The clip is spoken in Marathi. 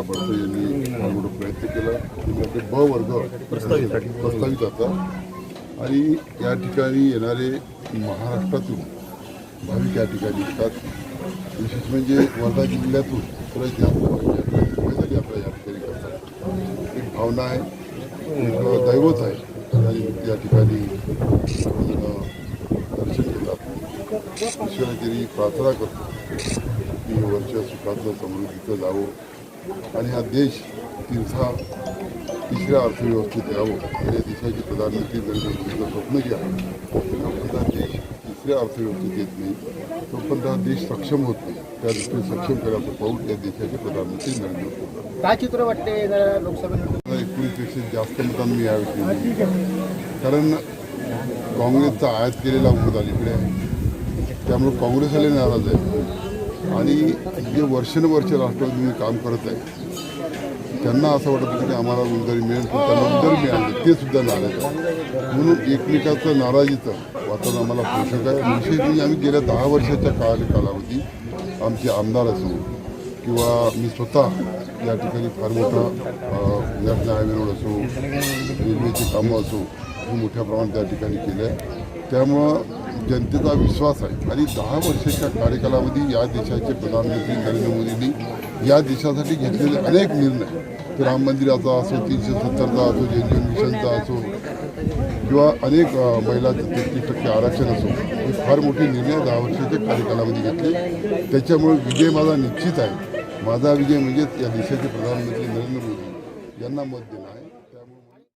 बडसे यांनी मोठा प्रयत्न केला. त्याच्याकडे ब वर्ग प्रस्तावित. प्रस्तावित होता आणि या ठिकाणी येणारे महाराष्ट्रातून भाविक या ठिकाणी येतात. विशेष म्हणजे वर्धा जिल्ह्यातून सोयीसाठी आपल्या या ठिकाणी करतात. एक भावना आहे. एक दैवत आहे. आणि या ठिकाणी दर्शन घेतात ईश्वराची प्रार्थना करतो की हे वर्ष सुखाचं समृद्धीचं जावं. आणि हा देश तीर्था तिसऱ्या अर्थव्यवस्थेत यावं आणि या देशाचे प्रधानमंत्री नरेंद्र मोदीचं स्वप्न जे आहे हा देश तिसऱ्या अर्थव्यवस्थेत येत नाही तोपर्यंत हा देश सक्षम होत नाही त्या दृष्टीने सक्षम करायचं पाऊल या देशाचे प्रधानमंत्री नरेंद्र मोदी. काय चित्र वाटते येणाऱ्या लोकसभा निवडणुकीत? मला एकोणीसपेक्षा जास्त मतांनी मी यावेळी. कारण काँग्रेसचा आयात केलेला उमेदवार इकडे आहे त्यामुळे काँग्रेसवाले नाराज आहे आणि जे वर्षानुवर्ष राष्ट्रवादी काम करत आहे त्यांना असं वाटत होतं की आम्हाला उमेदवारी मिळेल पण त्यांना उमेदवारी मिळाली ते सुद्धा नाराज आहे म्हणून एकमेकाचं नाराजीचं वातावरण आम्हाला पोषक आहे. विशेष म्हणजे आम्ही गेल्या दहा वर्षाच्या काळ कालावधी आमचे आमदार असो किंवा मी स्वतः या ठिकाणी फार मोठा नॅशनल हायवे रोड असो रेल्वेची कामं असो हे मोठ्या प्रमाणात त्या ठिकाणी केलं आहे त्यामुळं जनतेचा विश्वास आहे. आणि दहा वर्षाच्या कार्यकालामध्ये या देशाचे प्रधानमंत्री नरेंद्र मोदींनी या देशासाठी घेतलेले अनेक निर्णय राम मंदिराचा असो तीनशे सत्तरचा असो जन मिशनचा असो किंवा अनेक महिला महिलांचं तेहतीस टक्के आरक्षण असो हे फार मोठे निर्णय दहा वर्षाच्या कार्यकालामध्ये घेतले. त्याच्यामुळे विजय माझा निश्चित आहे. माझा विजय म्हणजेच या देशाचे प्रधानमंत्री नरेंद्र मोदी यांना मत दिलं आहे.